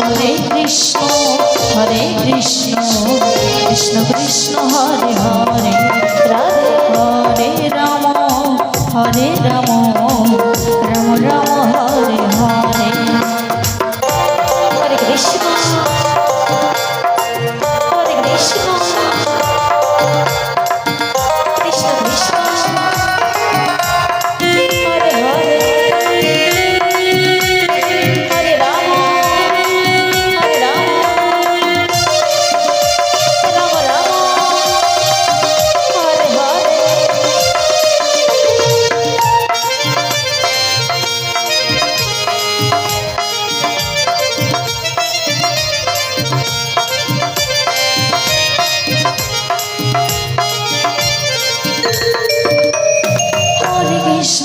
Hare Krishna Hare Krishna Krishna Krishna Hare Hare Radhe Hare Ram Hare Ram.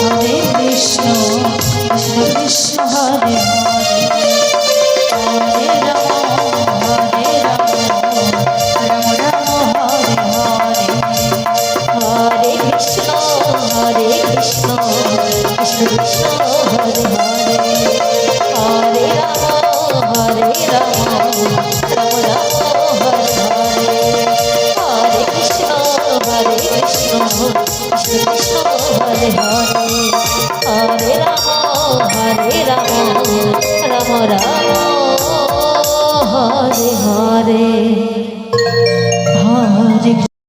Hare Krishna Krishna Hare Hare Hare Ram Hare Ram Ram Ram Hare Ram Hare Hare.